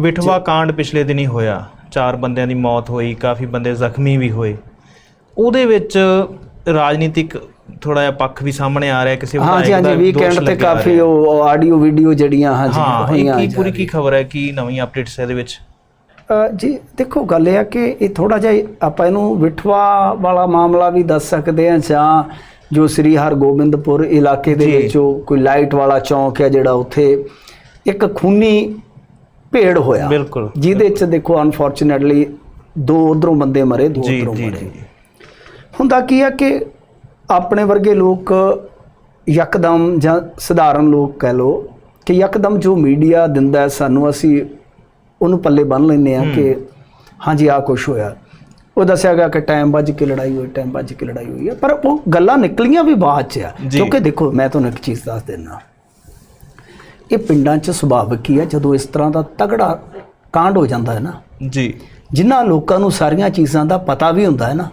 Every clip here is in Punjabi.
ਵਿਠਵਾ ਕਾਂਡ ਪਿਛਲੇ ਦਿਨੀ ਹੋਇਆ। ਚਾਰ ਬੰਦਿਆਂ ਦੀ ਮੌਤ ਹੋਈ ਕਾਫੀ ਬੰਦੇ ਜ਼ਖਮੀ ਵੀ ਹੋਏ। ਉਹਦੇ ਵਿੱਚ ਰਾਜਨੀਤਿਕ ਥੋੜਾ ਜਿਹਾ ਪੱਖ ਵੀ ਸਾਹਮਣੇ ਆ ਰਿਹਾ ਕਿਸੇ ਹਾਂਜੀ ਵਿਧਾਇਕ ਦਾ ਹਾਂਜੀ ਵੀਕਐਂਡ ਤੇ ਕਾਫੀ। ਉਹ ਆਡੀਓ ਵੀਡੀਓ ਜਿਹੜੀਆਂ ਹਾਂਜੀ ਹਾਂ ਹੋਈਆਂ ਕੀ ਜਾ ਪੂਰੀ ਕੀ ਖਬਰ ਹੈ? ਕੀ ਨਵੀਂ ਅਪਡੇਟਸ ਹੈ ਇਹਦੇ ਵਿੱਚ? ਜੀ ਦੇਖੋ ਗੱਲ ਇਹ ਆ ਕਿ ਇਹ ਥੋੜਾ ਜਿਹਾ ਆਪਾਂ ਇਹਨੂੰ ਵਿਠਵਾ ਵਾਲਾ ਮਾਮਲਾ ਵੀ ਦੱਸ ਸਕਦੇ ਆ ਜਾਂ ਜੋ ਸ੍ਰੀ ਹਰਗੋਬਿੰਦਪੁਰ ਇਲਾਕੇ ਦੇ। ਵਿੱਚ ਕੋਈ ਲਾਈਟ ਵਾਲਾ ਚੌਂਕ ਹੈ ਜਿਹੜਾ ਉੱਥੇ ਇੱਕ ਖੂਨੀ ਭੇੜ ਹੋਇਆ। ਬਿਲਕੁਲ। ਜਿਹਦੇ ਚ ਦੇਖੋ ਅਨਫੋਰਚੂਨੇਟਲੀ ਦੋ ਉਧਰੋਂ ਬੰਦੇ ਮਰੇ ਦੋ ਉਧਰੋਂ ਮਰੇ। ਹੁੰਦਾ ਕੀ ਆ ਕਿ ਆਪਣੇ ਵਰਗੇ ਲੋਕ ਯਕਦਮ ਜਾਂ ਸਧਾਰਨ ਲੋਕ ਕਹਿ ਲੋ ਕਿ ਯਕਦਮ ਜੋ ਮੀਡੀਆ ਦਿੰਦਾ ਸਾਨੂੰ ਅਸੀਂ ਉਹਨੂੰ ਪੱਲੇ ਬੰਨ ਲੈਂਦੇ ਆ ਕਿ ਹਾਂਜੀ ਆ ਕੁਝ ਹੋਇਆ। ਉਹ ਦੱਸਿਆ ਗਿਆ ਕਿ ਟਾਈਮ ਵੱਜ ਕੇ ਲੜਾਈ ਹੋਈ ਟਾਈਮ ਵੱਜ ਕੇ ਲੜਾਈ ਹੋਈ ਹੈ। ਪਰ ਉਹ ਗੱਲਾਂ ਨਿਕਲੀਆਂ ਵੀ ਬਾਅਦ ਚ ਆ। ਕਿਉਂਕਿ ਦੇਖੋ ਮੈਂ ਤੁਹਾਨੂੰ ਇੱਕ ਚੀਜ਼ ਦੱਸ ਦਿੰਦਾ। ਇਹ ਪਿੰਡਾਂ 'ਚ ਸੁਭਾਵਿਕ ਹੀ? ਆ ਜਦੋਂ ਇਸ ਤਰ੍ਹਾਂ ਦਾ ਤਗੜਾ ਕਾਂਡ ਹੋ ਜਾਂਦਾ ਹੈ ਨਾ ਜੀ। ਜਿਨ੍ਹਾਂ ਲੋਕਾਂ ਨੂੰ ਸਾਰੀਆਂ ਚੀਜ਼ਾਂ ਦਾ ਪਤਾ ਵੀ ਹੁੰਦਾ ਹੈ ਨਾ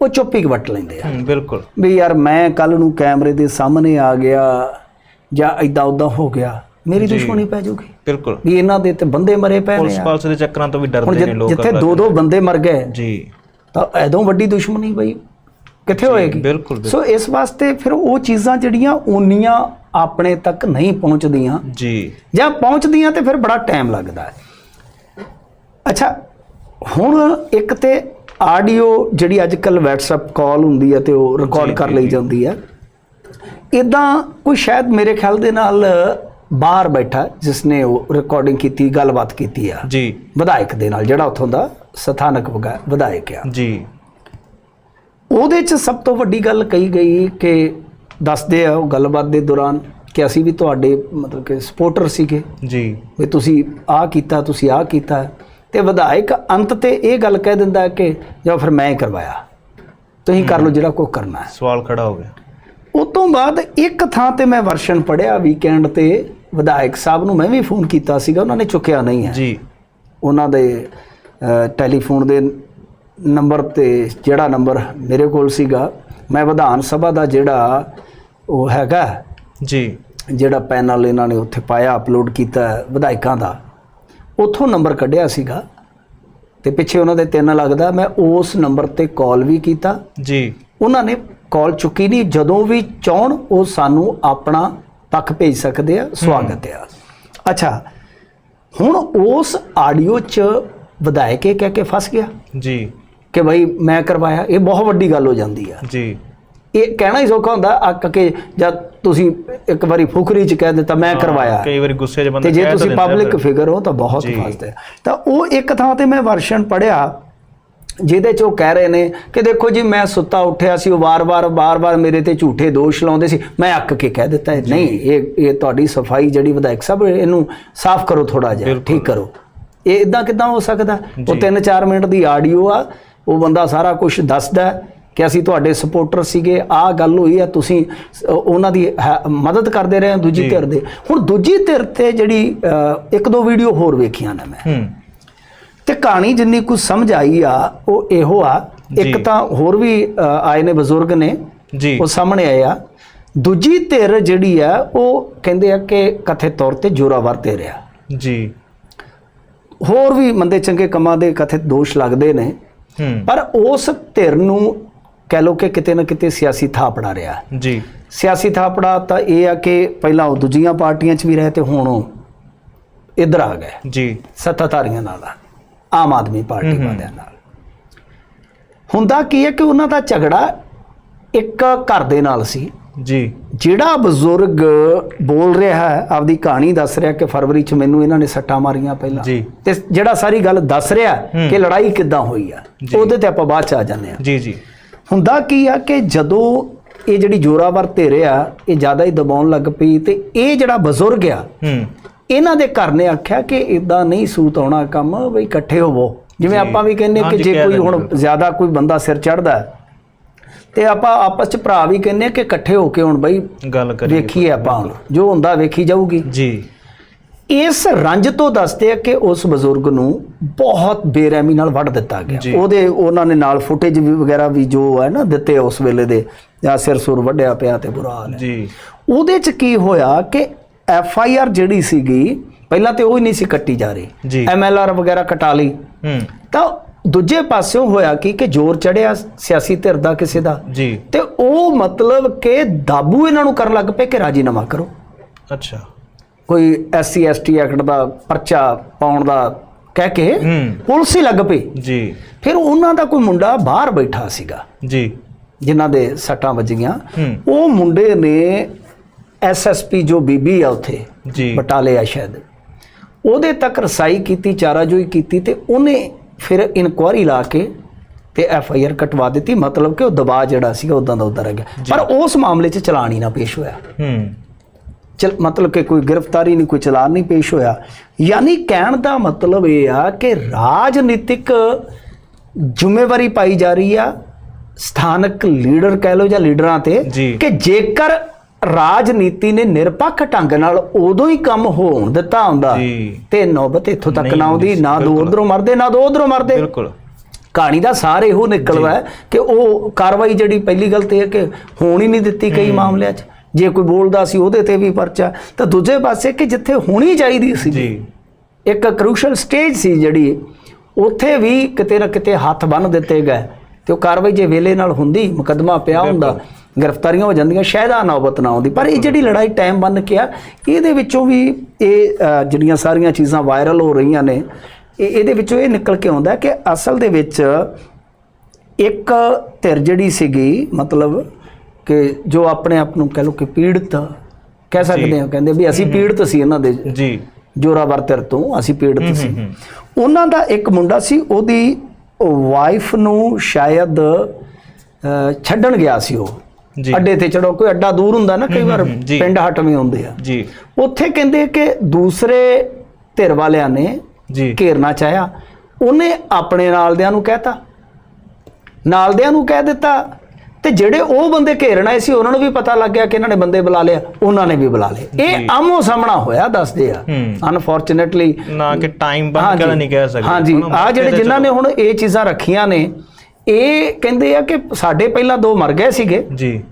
ਉਹ ਚੁੱਪ ਹੀ ਵੱਟ ਲੈਂਦੇ ਆ। ਬਿਲਕੁਲ। ਵੀ ਯਾਰ ਮੈਂ ਕੱਲ ਨੂੰ ਕੈਮਰੇ ਦੇ ਸਾਹਮਣੇ ਆ ਗਿਆ ਜਾਂ ਇਦਾਂ ਉਦਾਂ ਹੋ ਗਿਆ ਮੇਰੀ ਦੁਸ਼ਮਣੀ ਪੈ ਜਾਊਗੀ। ਬਿਲਕੁਲ। ਵੀ ਇਹਨਾਂ ਦੇ ਤੇ ਬੰਦੇ ਮਰੇ ਪਏ ਪੁਲਿਸ ਨੇ ਆ। ਪਾਲਸ ਦੇ ਚੱਕਰਾਂ ਤੋਂ ਵੀ ਡਰਦੇ ਨੇ ਲੋਕ ਜਿੱਥੇ ਦੋ ਦੋ ਬੰਦੇ ਮਰ ਗਏ ਜੀ। ਤਾਂ ਐਦੋਂ ਵੱਡੀ ਦੁਸ਼ਮਣੀ ਬਈ ਕਿੱਥੇ ਹੋਏਗੀ? ਬਿਲਕੁਲ। ਸੋ ਇਸ ਵਾਸਤੇ ਫਿਰ ਉਹ ਚੀਜ਼ਾਂ ਜਿਹੜੀਆਂ ਓਨੀਆਂ ਆਪਣੇ ਤੱਕ ਨਹੀਂ ਪਹੁੰਚਦੀਆਂ। ਜੀ। ਜਾਂ ਪਹੁੰਚਦੀਆਂ ਤੇ ਫਿਰ ਬੜਾ ਟਾਈਮ ਲੱਗਦਾ ਹੈ। ਅੱਛਾ ਹੁਣ ਇੱਕ ਤੇ ਆਡੀਓ ਜਿਹੜੀ ਅੱਜ ਕੱਲ WhatsApp ਕਾਲ ਹੁੰਦੀ ਹੈ ਤੇ ਉਹ ਰਿਕਾਰਡ ਕਰ ਲਈ। ਜਾਂਦੀ ਹੈ। ਇਦਾਂ ਕੋਈ ਸ਼ਾਇਦ ਮੇਰੇ ਖਿਆਲ ਦੇ ਨਾਲ ਬਾਹਰ ਬੈਠਾ ਜਿਸ ਨੇ ਉਹ ਰਿਕਾਰਡਿੰਗ ਕੀਤੀ ਗੱਲਬਾਤ ਕੀਤੀ ਆ। ਜੀ। ਵਿਧਾਇਕ ਦੇ ਨਾਲ ਜਿਹੜਾ ਉੱਥੋਂ ਦਾ ਸਥਾਨਕ ਵਿਧਾਇਕ ਆ। ਜੀ। ਉਹਦੇ 'ਚ ਸਭ ਤੋਂ ਵੱਡੀ ਗੱਲ ਕਹੀ ਗਈ ਕਿ ਦੱਸਦੇ ਆ ਉਹ ਗੱਲਬਾਤ ਦੇ ਦੌਰਾਨ ਕਿ ਅਸੀਂ ਵੀ ਤੁਹਾਡੇ ਮਤਲਬ ਕਿ ਸਪੋਰਟਰ ਸੀਗੇ। ਜੀ। ਵੀ ਤੁਸੀਂ ਆਹ ਕੀਤਾ ਤੁਸੀਂ ਆਹ ਕੀਤਾ। ਤੇ ਵਿਧਾਇਕ ਅੰਤ ਤੇ ਇਹ ਗੱਲ ਕਹਿ ਦਿੰਦਾ ਕਿ ਜਾਂ ਫਿਰ ਮੈਂ ਹੀ ਕਰਵਾਇਆ। ਤੁਸੀਂ ਕਰ ਲਓ ਜਿਹੜਾ ਕੋਈ ਕਰਨਾ ਹੈ। ਸਵਾਲ ਖੜਾ ਹੋ ਗਿਆ। ਉਸ ਤੋਂ ਬਾਅਦ ਇੱਕ ਥਾਂ ਤੇ ਮੈਂ ਵਰਸ਼ਨ ਪੜਿਆ ਵੀਕਐਂਡ ਤੇ ਵਿਧਾਇਕ ਸਾਹਿਬ ਨੂੰ ਮੈਂ ਵੀ ਫੋਨ ਕੀਤਾ ਸੀਗਾ ਉਹਨਾਂ ਨੇ ਚੁੱਕਿਆ ਨਹੀਂ ਹੈ। ਜੀ। ਉਹਨਾਂ ਦੇ ਟੈਲੀਫੋਨ ਦੇ ਨੰਬਰ ਤੇ ਜਿਹੜਾ ਨੰਬਰ ਮੇਰੇ ਕੋਲ ਸੀਗਾ ਮੈਂ ਵਿਧਾਨ ਸਭਾ ਦਾ ਜਿਹੜਾ ਉਹ ਹੈਗਾ। ਜੀ। ਜਿਹੜਾ ਪੈਨਲ ਇਹਨਾਂ ਨੇ ਉੱਥੇ ਪਾਇਆ ਅਪਲੋਡ ਕੀਤਾ ਵਿਧਾਇਕਾਂ ਦਾ। ਉੱਥੋਂ ਨੰਬਰ ਕੱਢਿਆ ਸੀਗਾ ਤੇ ਪਿੱਛੇ ਉਹਨਾਂ ਦੇ ਤਿੰਨ ਲੱਗਦਾ। ਮੈਂ ਉਸ ਨੰਬਰ ਤੇ ਕਾਲ ਵੀ ਕੀਤਾ। ਜੀ। ਉਹਨਾਂ ਨੇ ਕਾਲ ਚੁੱਕੀ ਨਹੀਂ। ਜਦੋਂ ਵੀ ਚਾਹਣ ਉਹ ਸਾਨੂੰ ਆਪਣਾ ਪੱਖ ਭੇਜ ਸਕਦੇ ਆ ਸਵਾਗਤ ਆ। ਅੱਛਾ ਹੁਣ ਉਸ ਆਡੀਓ 'ਚ ਵਿਧਾਇਕ ਇਹ ਕਹਿ ਕੇ ਫਸ ਗਿਆ। ਜੀ। ਕਿ ਭਾਈ ਮੈਂ ਕਰਵਾਇਆ। ਇਹ ਬਹੁਤ ਵੱਡੀ ਗੱਲ ਹੋ ਜਾਂਦੀ ਆ। ਜੀ। ਇਹ ਕਹਿਣਾ ਹੀ ਸੌਖਾ ਹੁੰਦਾ ਅੱਕ ਕੇ ਜਦ ਤੁਸੀਂ ਇੱਕ ਵਾਰੀ ਫੁਕਰੀ 'ਚ ਕਹਿ ਦਿੱਤਾ ਮੈਂ ਕਰਵਾਇਆ ਕਈ ਵਾਰੀ ਗੁੱਸੇ 'ਚ ਬੰਦਾ ਤੇ ਜੇ ਤੁਸੀਂ ਪਬਲਿਕ। ਫਿਗਰ ਹੋ ਤਾਂ ਬਹੁਤ। ਫਸਦੇ। ਤਾਂ ਉਹ ਇੱਕ ਥਾਂ ਤੇ ਮੈਂ ਵਰਸ਼ਨ ਪੜਿਆ ਜਿਹਦੇ ਚ ਉਹ ਕਹਿ ਰਹੇ ਨੇ ਕਿ ਦੇਖੋ ਜੀ ਮੈਂ ਸੁੱਤਾ ਉੱਠਿਆ ਸੀ ਉਹ ਵਾਰ-ਵਾਰ ਵਾਰ-ਵਾਰ ਮੇਰੇ ਤੇ ਝੂਠੇ ਦੋਸ਼ ਲਾਉਂਦੇ ਸੀ ਮੈਂ ਅੱਕ ਕੇ ਕਹਿ ਦਿੱਤਾ ਨਹੀਂ ਇਹ ਇਹ ਤੁਹਾਡੀ ਸਫ਼ਾਈ ਜਿਹੜੀ ਵਿਧਾਇਕ ਸਾਹਿਬ ਇਹਨੂੰ ਸਾਫ਼ ਕਰੋ ਥੋੜਾ ਜਿਹਾ। ਠੀਕ ਕਰੋ ਇਹ ਇਦਾਂ ਕਿਦਾਂ ਹੋ ਸਕਦਾ ਉਹ ਜੀ। 3-4 ਮਿੰਟ ਦੀ ਆਡੀਓ ਆ ਉਹ ਬੰਦਾ ਸਾਰਾ ਕੁਝ ਦੱਸਦਾ ਕਿ ਅਸੀਂ ਤੁਹਾਡੇ ਸਪੋਰਟਰ ਸੀਗੇ ਆਹ ਗੱਲ ਹੋਈ ਆ ਤੁਸੀਂ ਉਹਨਾਂ ਦੀ ਮਦਦ ਕਰਦੇ ਰਹੇ ਹੋ ਦੂਜੀ। ਧਿਰ ਦੇ। ਹੁਣ ਦੂਜੀ ਧਿਰ ਤੇ ਜਿਹੜੀ ਇੱਕ ਦੋ ਵੀਡੀਓ ਹੋਰ ਵੇਖੀਆਂ ਨੇ ਮੈਂ। ਤੇ ਕਹਾਣੀ ਜਿੰਨੀ ਕੁ ਸਮਝ ਆਈ ਆ ਉਹ ਇਹੋ ਆ। ਇੱਕ ਤਾਂ ਹੋਰ ਵੀ ਆਏ ਨੇ ਬਜ਼ੁਰਗ ਨੇ। ਜੀ। ਉਹ ਸਾਹਮਣੇ ਆਏ ਆ। ਦੂਜੀ ਧਿਰ ਜਿਹੜੀ ਆ ਉਹ ਕਹਿੰਦੇ ਆ ਕਿ ਕਥਿਤ ਤੌਰ ਤੇ ਜੋਰਾਵਰ ਤੇ ਰਿਹਾ। ਜੀ। ਹੋਰ ਵੀ ਮੰਦੇ ਚੰਗੇ ਕੰਮਾਂ ਦੇ ਕਥਿਤ ਦੋਸ਼ ਲੱਗਦੇ ਨੇ। ਪਰ ਉਸ ਧਿਰ ਨੂੰ ਕਹਿ ਲੋ ਕਿ ਕਿਤੇ ਨਾ ਕਿਤੇ ਸਿਆਸੀ ਥਾਪੜਾ ਰਿਹਾ। ਜੀ। ਸਿਆਸੀ ਥਾਪੜਾ ਤਾਂ ਇਹ ਆ ਕਿ ਪਹਿਲਾਂ ਉਹ ਦੂਜੀਆਂ ਪਾਰਟੀਆਂ 'ਚ ਵੀ ਰਹੇ ਤੇ ਹੁਣ ਉਹ ਇੱਧਰ ਆ ਗਏ। ਜੀ। ਸੱਤਾਧਾਰੀਆਂ ਨਾਲ ਆਮ ਆਦਮੀ ਪਾਰਟੀ। ਵਾਲਿਆਂ ਨਾਲ। ਹੁੰਦਾ ਕੀ ਹੈ ਕਿ ਉਹਨਾਂ ਦਾ ਝਗੜਾ ਇੱਕ ਘਰ ਦੇ ਨਾਲ ਸੀ। ਜੀ। ਜਿਹੜਾ ਬਜ਼ੁਰਗ ਬੋਲ ਰਿਹਾ ਹੈ ਆਪਦੀ ਕਹਾਣੀ ਦੱਸ ਰਿਹਾ ਕਿ ਫਰਵਰੀ ਚ ਮੈਨੂੰ ਇਹਨਾਂ ਨੇ ਸੱਟਾਂ ਮਾਰੀਆਂ ਪਹਿਲਾਂ। ਤੇ ਜਿਹੜਾ ਸਾਰੀ ਗੱਲ ਦੱਸ ਰਿਹਾ। ਕਿ ਲੜਾਈ ਕਿੱਦਾਂ ਹੋਈ ਆ। ਉਹਦੇ ਤੇ ਆਪਾਂ ਬਾਅਦ ਚ ਆ ਜਾਂਦੇ ਆ ਜੀ ਜੀ। ਹੁੰਦਾ ਕੀ ਆ ਕਿ ਜਦੋਂ ਇਹ ਜਿਹੜੀ ਜੋਰਾਵਰ ਧਿਰ ਆ ਇਹ ਜ਼ਿਆਦਾ ਹੀ ਦਬਾਉਣ ਲੱਗ ਪਈ ਤੇ ਇਹ ਜਿਹੜਾ ਬਜ਼ੁਰਗ ਆ ਹੂੰ। ਇਹਨਾਂ ਦੇ ਘਰ ਨੇ ਆਖਿਆ ਕਿ ਇਦਾਂ ਨਹੀਂ ਸੂਤ ਆਉਣਾ ਕੰਮ ਬਈ ਇਕੱਠੇ ਹੋਵੋ। ਜਿਵੇਂ। ਆਪਾਂ ਵੀ ਕਹਿੰਦੇ ਕਿ ਜੇ ਕੋਈ ਹੁਣ। ਜ਼ਿਆਦਾ ਕੋਈ ਬੰਦਾ ਸਿਰ ਚੜਦਾ ਤੇ ਆਪਾਂ ਆਪਸ ਚ ਭਰਾ ਵੀ ਕਹਿੰਦੇ ਆ ਕਿ ਇਕੱਠੇ ਹੋ ਕੇ ਹੁਣ ਬਈ ਗੱਲ ਕਰੀਏ ਵੇਖੀਏ ਆਪਾਂ ਜੋ ਹੁੰਦਾ ਵੇਖੀ ਜਾਊਗੀ। ਜੀ। ਇਸ ਰੰਜ ਤੋਂ ਦੱਸਦੇ ਆ ਕਿ ਉਸ ਬਜ਼ੁਰਗ ਨੂੰ ਬਹੁਤ ਬੇਰਹਿਮੀ ਨਾਲ ਵੱਢ ਦਿੱਤਾ ਗਿਆ। ਉਹਦੇ ਉਹਨਾਂ ਨੇ ਨਾਲ ਫੁਟੇਜ ਵਗੈਰਾ ਵੀ ਜੋ ਹੈ ਨਾ ਦਿੱਤੇ ਉਸ ਵੇਲੇ ਦੇ ਜਾਂ ਸਿਰ ਸੁਰ ਵੱਢਿਆ ਪਿਆ ਤੇ ਬੁਰਾ ਹਾਲ ਹੈ। ਜੀ। ਉਹਦੇ ਚ ਕੀ ਹੋਇਆ ਕਿ ਐਫ ਆਈ ਆਰ ਜਿਹੜੀ ਸੀਗੀ ਪਹਿਲਾਂ ਤੇ ਉਹ ਹੀ ਨਹੀਂ ਸੀ ਕੱਟੀ ਜਾ ਰਹੀ। ਜੀ। ਐਮਐਲਆਰ ਵਗੈਰਾ ਕਟਾ ਲਈ। ਤਾਂ ਦੂਜੇ ਪਾਸਿਓਂ ਹੋਇਆ ਕੀ ਕਿ ਜ਼ੋਰ ਚੜਿਆ ਸਿਆਸੀ ਧਿਰ ਦਾ ਕਿਸੇ ਦਾ। ਜੀ। ਤੇ ਉਹ ਮਤਲਬ ਕਿ ਦਾਬੂ ਇਹਨਾਂ ਨੂੰ ਕਰਨ ਲੱਗ ਪਏ ਕਿ ਰਾਜੀਨਾਮਾ ਕਰੋ। ਅੱਛਾ। ਕੋਈ ਐਸਸੀ ਐਸਟੀ ਐਕਟ ਦਾ ਪਰਚਾ ਪਾਉਣ ਦਾ ਕਹਿ ਕੇ ਪੁਲਿਸ ਹੀ ਲੱਗ ਪਈ। ਜੀ। ਫਿਰ ਉਹਨਾਂ ਦਾ ਕੋਈ ਮੁੰਡਾ ਬਾਹਰ ਬੈਠਾ ਸੀਗਾ। ਜੀ। ਜਿਨ੍ਹਾਂ ਦੇ ਸੱਟਾਂ ਵੱਜੀਆਂ। ਉਹ ਮੁੰਡੇ ਨੇ ਐਸਐਸਪੀ ਜੋ ਬੀਬੀ ਆ ਉੱਥੇ ਜੀ। ਬਟਾਲੇ ਆ ਸ਼ਾਇਦ ਉਹਦੇ ਤੱਕ ਰਸਾਈ ਕੀਤੀ ਚਾਰਾਜੋਈ ਕੀਤੀ ਤੇ ਉਹਨੇ ਫਿਰ ਇਨਕੁਆਰੀ ਲਾ ਕੇ ਤੇ ਐਫ ਆਈ ਆਰ ਕਟਵਾ ਦਿੱਤੀ। ਮਤਲਬ ਕਿ ਉਹ ਦਬਾਅ ਜਿਹੜਾ ਸੀਗਾ ਉਦਾਂ ਦਾ ਉਦਾਂ ਰਹਿ ਗਿਆ। ਪਰ ਉਸ ਮਾਮਲੇ 'ਚ ਚਲਾਨ ਹੀ ਨਾ ਪੇਸ਼ ਹੋਇਆ। ਹੂੰ। ਚਲ ਮਤਲਬ ਕਿ ਕੋਈ ਗ੍ਰਿਫਤਾਰੀ ਨਹੀਂ ਕੋਈ ਚਲਾਨ ਨਹੀਂ ਪੇਸ਼ ਹੋਇਆ। ਯਾਨੀ ਕਹਿਣ ਦਾ ਮਤਲਬ ਇਹ ਆ ਕਿ ਰਾਜਨੀਤਿਕ ਜ਼ਿੰਮੇਵਾਰੀ ਪਾਈ ਜਾ ਰਹੀ ਆ ਸਥਾਨਕ ਲੀਡਰ ਕਹਿ ਲੋ ਜਾਂ ਲੀਡਰਾਂ ਤੇ। ਕਿ ਜੇਕਰ ਰਾਜਨੀਤੀ ਨੇ ਨਿਰਪੱਖ ਢੰਗ ਨਾਲ ਉਦੋਂ ਹੀ ਕੰਮ ਹੋਣ ਦਿੱਤਾ ਹੁੰਦਾ ਤੇ ਨੌਬਤ ਇੱਥੋਂ ਤੱਕ ਨਾ ਆਉਂਦੀ ਨਾ ਦੋ। ਉਧਰੋਂ ਮਰਦੇ ਨਾ ਦੋ ਉਧਰੋਂ ਮਰਦੇ। ਬਿਲਕੁਲ। ਕਹਾਣੀ ਦਾ ਸਾਰ ਇਹੋ ਨਿਕਲਦਾ ਹੈ ਕਿ ਉਹ ਕਾਰਵਾਈ ਜਿਹੜੀ ਪਹਿਲੀ ਗੱਲ ਤੇ ਹੈ ਕਿ ਹੋਣ ਹੀ ਨਹੀਂ ਦਿੱਤੀ ਕਈ ਮਾਮਲਿਆਂ 'ਚ। ਜੇ ਕੋਈ ਬੋਲਦਾ ਸੀ ਉਹਦੇ ਤੇ ਵੀ ਪਰਚਾ ਤਾਂ ਦੂਜੇ ਪਾਸੇ ਕਿ ਜਿੱਥੇ ਹੋਣੀ ਚਾਹੀਦੀ ਸੀ। ਜੀ। ਇੱਕ ਕ੍ਰੂਸ਼ਲ ਸਟੇਜ ਸੀ ਜਿਹੜੀ ਉੱਥੇ ਵੀ ਕਿਤੇ ਨਾ ਕਿਤੇ ਹੱਥ ਬੰਨ ਦਿੱਤੇ ਗਏ। ਤੇ ਉਹ ਕਾਰਵਾਈ ਜੇ ਵੇਲੇ ਨਾਲ ਹੁੰਦੀ ਮੁਕੱਦਮਾ ਪਿਆ ਹੁੰਦਾ ਗ੍ਰਿਫਤਾਰੀਆਂ ਹੋ ਜਾਂਦੀਆਂ ਸ਼ਾਇਦ ਆ ਨੌਬਤ ਨਾ ਆਉਂਦੀ। ਪਰ ਇਹ ਜਿਹੜੀ ਲੜਾਈ ਟਾਈਮ ਬੰਨ ਕੇ ਆ ਇਹਦੇ ਵਿੱਚੋਂ ਵੀ ਇਹ ਜਿਹੜੀਆਂ ਸਾਰੀਆਂ ਚੀਜ਼ਾਂ ਵਾਇਰਲ ਹੋ ਰਹੀਆਂ ਨੇ ਇਹ ਇਹਦੇ ਵਿੱਚੋਂ ਇਹ ਨਿਕਲ ਕੇ ਆਉਂਦਾ ਕਿ ਅਸਲ ਦੇ ਵਿੱਚ ਇੱਕ ਧਿਰ ਜਿਹੜੀ ਸੀਗੀ ਮਤਲਬ ਕਿ ਜੋ ਆਪਣੇ ਆਪ ਨੂੰ ਕਹਿ ਲੋ ਕਿ ਪੀੜਤ ਕਹਿ ਸਕਦੇ ਹਾਂ ਕਹਿੰਦੇ ਵੀ ਅਸੀਂ ਪੀੜਤ ਸੀ ਇਹਨਾਂ ਦੇ ਜੀ। ਜੋਰਾਵਰ ਧਿਰ ਤੋਂ ਅਸੀਂ ਪੀੜਤ ਸੀ। ਉਹਨਾਂ ਦਾ ਇੱਕ ਮੁੰਡਾ ਸੀ ਉਹਦੀ ਵਾਈਫ ਨੂੰ ਸ਼ਾਇਦ ਛੱਡਣ ਗਿਆ ਸੀ ਉਹ। ਜੀ। ਅੱਡੇ ਤੇ ਚੜੋ ਕੋਈ ਅੱਡਾ ਦੂਰ ਹੁੰਦਾ ਨਾ ਕਈ ਵਾਰ। ਪਿੰਡ ਹਟਵੇਂ ਹੁੰਦੇ ਆ। ਜੀ। ਉੱਥੇ ਕਹਿੰਦੇ ਕਿ ਦੂਸਰੇ ਧਿਰ ਵਾਲਿਆਂ ਨੇ ਜੀ। ਘੇਰਨਾ ਚਾਹਿਆ। ਉਹਨੇ ਆਪਣੇ ਨਾਲਦਿਆਂ ਨੂੰ ਕਹਿਤਾ ਨਾਲਦਿਆਂ ਨੂੰ ਕਹਿ ਦਿੱਤਾ। ਤੇ ਜਿਹੜੇ ਉਹ ਬੰਦੇ ਘੇਰਣ ਆਏ ਸੀ ਉਹਨਾਂ ਨੂੰ ਵੀ ਪਤਾ ਲੱਗ ਗਿਆ ਕਿ ਇਹਨਾਂ ਨੇ ਬੰਦੇ ਬੁਲਾ ਲਿਆ ਉਹਨਾਂ ਨੇ ਵੀ ਬੁਲਾ ਲਏ। ਇਹ ਆਮੋ ਸਾਹਮਣਾ ਹੋਇਆ ਦੱਸਦੇ ਆ। ਅਨਫੋਰਚੂਨੇਟਲੀ ਨਾ ਕਿ ਟਾਈਮ ਬੰਦ ਕਰ ਨਹੀਂ ਕਹਿ ਸਕਦੇ। ਹਾਂਜੀ। ਆ ਜਿਹੜੇ ਜਿਨ੍ਹਾਂ ਨੇ ਹੁਣ ਇਹ ਚੀਜ਼ਾਂ ਰੱਖੀਆਂ ਨੇ ਇਹ ਕਹਿੰਦੇ ਆ ਕਿ ਸਾਡੇ ਪਹਿਲਾਂ ਦੋ ਮਰ ਗਏ ਸੀਗੇ। ਜੀ।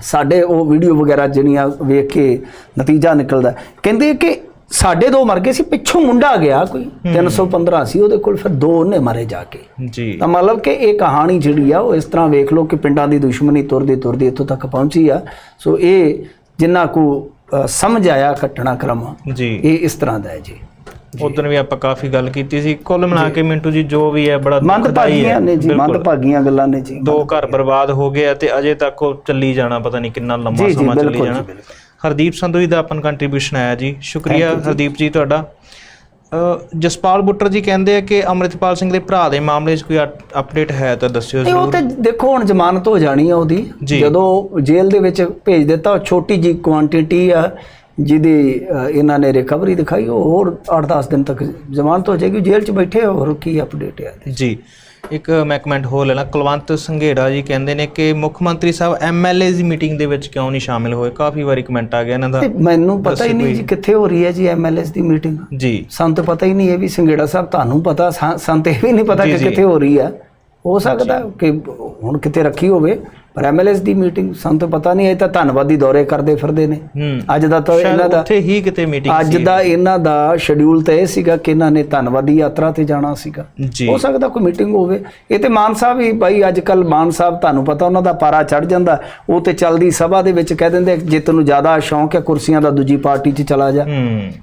ਸਾਡੇ ਉਹ ਵੀਡੀਓ ਵਗੈਰਾ ਜਿਹੜੀਆਂ ਵੇਖ ਕੇ ਨਤੀਜਾ ਨਿਕਲਦਾ। ਕਹਿੰਦੇ ਕਿ ਸਾਡੇ ਦੋ ਮਰ ਗਏ ਸੀ ਪਿੱਛੋਂ ਮੁੰਡਾ ਗਿਆ ਕੋਈ 315 ਸੀ ਉਹਦੇ ਕੋਲ ਫਿਰ ਦੋ ਉਹਨੇ ਮਾਰੇ ਜਾ ਕੇ। ਜੀ। ਤਾਂ ਮਤਲਬ ਕਿ ਇਹ ਕਹਾਣੀ ਜਿਹੜੀ ਆ ਉਹ ਇਸ ਤਰ੍ਹਾਂ ਵੇਖ ਲਓ ਕਿ ਪਿੰਡਾਂ ਦੀ ਦੁਸ਼ਮਣੀ ਤੁਰਦੀ ਤੁਰਦੀ ਇੱਥੋਂ ਤੱਕ ਪਹੁੰਚੀ ਆ। ਸੋ ਇਹ ਜਿੰਨਾ ਕੋ ਸਮਝ ਆਇਆ ਘਟਨਾਕ੍ਰਮ ਜੀ। ਇਹ ਇਸ ਤਰ੍ਹਾਂ ਦਾ ਹੈ ਜੀ। ਉਦੋਂ ਵੀ ਆਪਾਂ ਕਾਫੀ ਗੱਲ ਕੀਤੀ ਸੀ। ਕੁੱਲ ਮਿਲਾ ਕੇ ਮਿੰਟੂ ਜੀ ਜੋ ਵੀ ਹੈ ਬੜਾ ਦੁਖਦਾਈ ਹੈ। ਨੇ ਜੀ ਬਿਲਕੁਲ। ਮੰਦਭਾਗੀਆਂ ਗੱਲਾਂ ਨੇ ਜੀ। ਦੋ ਘਰ ਬਰਬਾਦ ਹੋ ਗਏ ਤੇ ਅਜੇ ਤੱਕ ਉਹ ਚੱਲੀ ਜਾਣਾ ਪਤਾ ਨਹੀਂ ਕਿੰਨਾ ਲੰਮਾ ਸਮਾਂ ਚੱਲੀ ਜਾਣਾ। ਹਰਦੀਪ ਸੰਧੂ ਜੀ ਦਾ ਆਪਨ ਕੰਟਰੀਬਿਊਸ਼ਨ ਆਇਆ ਜੀ। ਸ਼ੁਕਰੀਆ ਹਰਦੀਪ ਜੀ ਤੁਹਾਡਾ। ਜਸਪਾਲ ਬੁੱਟਰ ਜੀ ਕਹਿੰਦੇ ਆ ਕਿ ਅਮਰਿਤਪਾਲ ਸਿੰਘ ਦੇ ਭਰਾ ਦੇ ਮਾਮਲੇ 'ਚ ਕੋਈ ਅਪਡੇਟ ਹੈ ਤਾਂ ਦੱਸਿਓ ਤੇ ਉਹ ਜ਼ਰੂਰ। ਤੇ ਦੇਖੋ ਹੁਣ ਜ਼ਮਾਨਤ ਹੋ ਜਾਣੀ ਆ ਉਹਦੀ। ਜਦੋਂ ਜੇਲ੍ਹ ਦੇ ਵਿੱਚ ਭੇਜ ਦਿੱਤਾ ਉਹ ਛੋਟੀ ਜੀ ਕੁਆਂਟੀਟੀ ਆ ਜਿਹਦੀ ਇਹਨਾਂ ਨੇ ਰਿਕਵਰੀ ਦਿਖਾਈ ਉਹ ਹੋਰ 8-10 ਦਿਨ ਤੱਕ ਜ਼ਮਾਨਤ ਹੋ ਜਾਏਗੀ। ਜੇਲ੍ਹ 'ਚ ਬੈਠੇ ਆ, ਹੋਰ ਕੀ ਅਪਡੇਟ ਹੈ ਜੀ। ਇੱਕ ਮੈਂ ਕਮੈਂਟ ਹੋਰ ਲੈਣਾ ਕੁਲਵੰਤ ਸੰਘੇੜਾ ਜੀ ਕਹਿੰਦੇ ਨੇ ਕਿ ਮੁੱਖ ਮੰਤਰੀ ਸਾਹਿਬ ਐਮਐਲਏ ਦੀ ਮੀਟਿੰਗ ਦੇ ਵਿੱਚ ਕਿਉਂ ਨਹੀਂ ਸ਼ਾਮਿਲ ਹੋਏ? ਕਾਫੀ ਵਾਰੀ ਕਮੈਂਟ ਆ ਗਿਆ ਇਹਨਾਂ ਦਾ। ਮੈਨੂੰ ਪਤਾ ਹੀ ਨਹੀਂ ਜੀ ਕਿੱਥੇ ਹੋ ਰਹੀ ਹੈ ਜੀ ਐਮਐਲਐਸ ਦੀ ਮੀਟਿੰਗ। ਜੀ। ਸਾਨੂੰ ਤਾਂ ਪਤਾ ਹੀ ਨਹੀਂ ਇਹ ਵੀ ਸੰਗੇੜਾ ਸਾਹਿਬ ਤੁਹਾਨੂੰ ਪਤਾ ਸਾ- ਸਾਨੂੰ ਤਾਂ ਇਹ ਵੀ ਨਹੀਂ ਪਤਾ ਕਿ। ਕਿੱਥੇ ਹੋ ਰਹੀ ਹੈ ਹੋ ਸਕਦਾ ਕਿ ਹੁਣ ਕਿਤੇ ਰੱਖੀ ਹੋਵੇ। ਪਰ ਐਮਐਲਐਸ ਦੀ ਮੀਟਿੰਗ ਸਾਨੂੰ ਤਾਂ ਪਤਾ ਨਹੀਂ ਇਹ ਤਾਂ ਧੰਨਵਾਦੀ ਦੌਰੇ ਕਰਦੇ ਫਿਰਦੇ ਨੇ। ਅੱਜ ਦਾ ਤਾਂ ਇਹਨਾਂ ਦਾ ਉੱਥੇ ਹੀ ਕਿਤੇ ਮੀਟਿੰਗ ਅੱਜ ਦਾ ਇਹਨਾਂ ਦਾ ਸ਼ਡਿਊਲ ਤਾਂ ਇਹ ਸੀਗਾ ਕਿ ਇਹਨਾਂ ਨੇ ਧੰਨਵਾਦੀ ਯਾਤਰਾ ਤੇ ਜਾਣਾ ਸੀਗਾ। ਹੋ ਸਕਦਾ ਕੋਈ ਮੀਟਿੰਗ ਹੋਵੇ। ਇਹ ਤੇ ਮਾਨ ਸਾਹਿਬ ਹੀ ਬਾਈ ਅੱਜ ਕੱਲ ਮਾਨ ਸਾਹਿਬ ਤੁਹਾਨੂੰ ਪਤਾ ਉਹਨਾਂ ਦਾ ਪਾਰਾ ਚੜ ਜਾਂਦਾ। ਉਹ ਤੇ ਚਲਦੀ ਸਭਾ ਦੇ ਵਿੱਚ ਕਹਿ ਦਿੰਦੇ ਜੇ ਤੈਨੂੰ ਜ਼ਿਆਦਾ ਸ਼ੌਂਕ ਹੈ ਕੁਰਸੀਆਂ ਦਾ ਦੂਜੀ ਪਾਰਟੀ 'ਚ ਚਲਾ ਜਾ।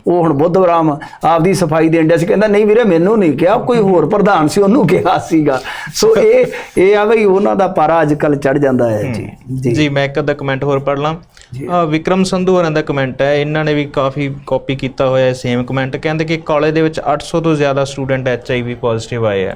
ਉਹ ਹੁਣ ਬੁੱਧਵਰਾਮ ਆਪਦੀ ਸਫ਼ਾਈ ਦੇਣ ਡਿਆ ਸੀ। ਕਹਿੰਦਾ ਨਹੀਂ ਵੀਰੇ ਮੈਨੂੰ ਨਹੀਂ ਕਿਹਾ। ਕੋਈ ਹੋਰ ਪ੍ਰਧਾਨ ਸੀ ਉਹਨੂੰ ਕਿਹਾ ਸੀਗਾ। ਸੋ ਇਹ ਇਹ ਆ ਬਈ ਉਹਨਾਂ ਦਾ ਪਾਰਾ ਅੱਜ ਕੱਲ ਚੜ ਜਾਂਦਾ। ਹੈ ਜੀ। ਜੀ। ਮੈਂ ਇੱਕ ਅੱਧਾ ਕਮੈਂਟ ਹੋਰ ਪੜ੍ਹ ਲਾਂ। ਵਿਕਰਮ ਸੰਧੂ ਹੋਰਾਂ ਦਾ ਕਮੈਂਟ ਹੈ ਇਹਨਾਂ ਨੇ ਵੀ ਕਾਫੀ ਕਾਪੀ ਕੀਤਾ ਹੋਇਆ ਹੈ ਸੇਮ ਕਮੈਂਟ ਕਹਿੰਦੇ ਕਿ ਕਾਲਜ ਦੇ ਵਿੱਚ 800 ਤੋਂ ਜ਼ਿਆਦਾ ਸਟੂਡੈਂਟ ਐਚਆਈਵੀ ਪੋਜ਼ਿਟਿਵ ਆਏ ਆ।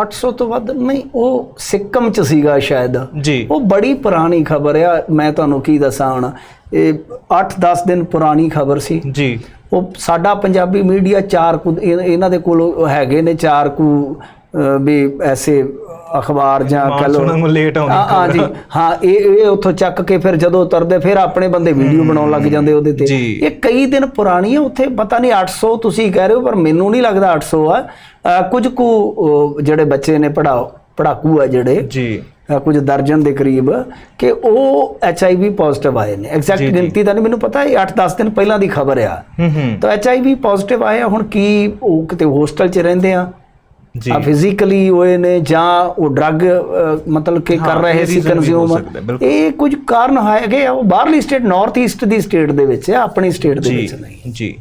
800 ਤੋਂ ਵੱਧ ਨਹੀਂ ਉਹ ਸਿੱਕਮ ਚ ਸੀਗਾ ਸ਼ਾਇਦ। ਜੀ। ਉਹ ਬੜੀ ਪੁਰਾਣੀ ਖਬਰ ਆ ਮੈਂ ਤੁਹਾਨੂੰ ਕੀ ਦੱਸਾਂ ਹੁਣ। ਇਹ 8-10 ਦਿਨ ਪੁਰਾਣੀ ਖਬਰ ਸੀ। ਜੀ। ਉਹ ਸਾਡਾ ਪੰਜਾਬੀ ਮੀਡੀਆ ਚਾਰ ਕੁ ਇਹ- ਇਹਨਾਂ ਦੇ ਕੋਲ ਹੈਗੇ ਨੇ ਚਾਰ ਕੁ ਵੀ ਐਸੇ ਅਖਬਾਰ ਜਾਂ ਮਾਨ ਕਹ ਲੋ ਸੁਣਨ ਨੂੰ late ਆਉਂਦੀ। ਹਾਂ ਹਾਂ ਜੀ। ਹਾਂ ਇਹ ਇਹ ਉੱਥੋਂ ਚੱਕ ਕੇ ਫਿਰ ਜਦੋਂ ਉਤਰਦੇ ਫਿਰ ਆਪਣੇ ਬੰਦੇ ਵੀਡੀਓ ਬਣਾਉਣ ਲੱਗ ਜਾਂਦੇ ਉਹਦੇ ਤੇ। ਇਹ ਕਈ ਦਿਨ ਪੁਰਾਣੀ ਹੈ ਉੱਥੇ ਪਤਾ ਨਹੀਂ 800 ਤੁਸੀਂ ਕਹਿ ਰਹੇ ਹੋ ਪਰ ਮੈਨੂੰ ਨਹੀਂ ਲੱਗਦਾ 800 ਆ। ਕੁਝ ਕੁ ਜਿਹੜੇ ਬੱਚੇ ਨੇ ਪੜਾਓ ਪੜਾਕੂ ਆ ਜਿਹੜੇ ਜੀ। ਕੁਝ ਦਰਜਨ ਦੇ ਕਰੀਬ ਕਿ ਉਹ ਐਚਆਈਵੀ ਪੋਜ਼ਿਟਿਵ ਆਏ ਨੇ। ਐਗਜ਼ੈਕਟ। ਗਿਣਤੀ ਤਾਂ ਨਹੀਂ ਮੈਨੂੰ ਪਤਾ ਇਹ 8-10 ਦਿਨ ਪਹਿਲਾਂ ਦੀ ਖਬਰ ਆ। ਹੂੰ ਹੂੰ। ਤਾਂ ਐਚਆਈਵੀ ਪੋਜ਼ਿਟਿਵ ਆਏ ਆ, ਹੁਣ ਕੀ ਉਹ ਕਿਤੇ ਹੋਸਟਲ 'ਚ ਰਹਿੰਦੇ ਆ? ਜੀ। ਆ ਫਿਜ਼ੀਕਲੀ ਹੋਏ ਨੇ ਜਾਂ ਉਹ ਡਰੱਗ ਮਤਲਬ ਕਿ ਕਰ ਰਹੇ ਸੀ ਕੰਜ਼ਿਊਮ। ਇਹ ਕੁਝ ਕਾਰਨ ਹੈਗੇ ਆ ਉਹ ਬਾਹਰਲੀ ਸਟੇਟ ਨਾਰਥ ਈਸਟ ਦੀ ਸਟੇਟ ਦੇ ਵਿੱਚ ਹੈ ਆਪਣੀ ਸਟੇਟ ਦੇ ਵਿੱਚ ਨਹੀਂ। ਜੀ।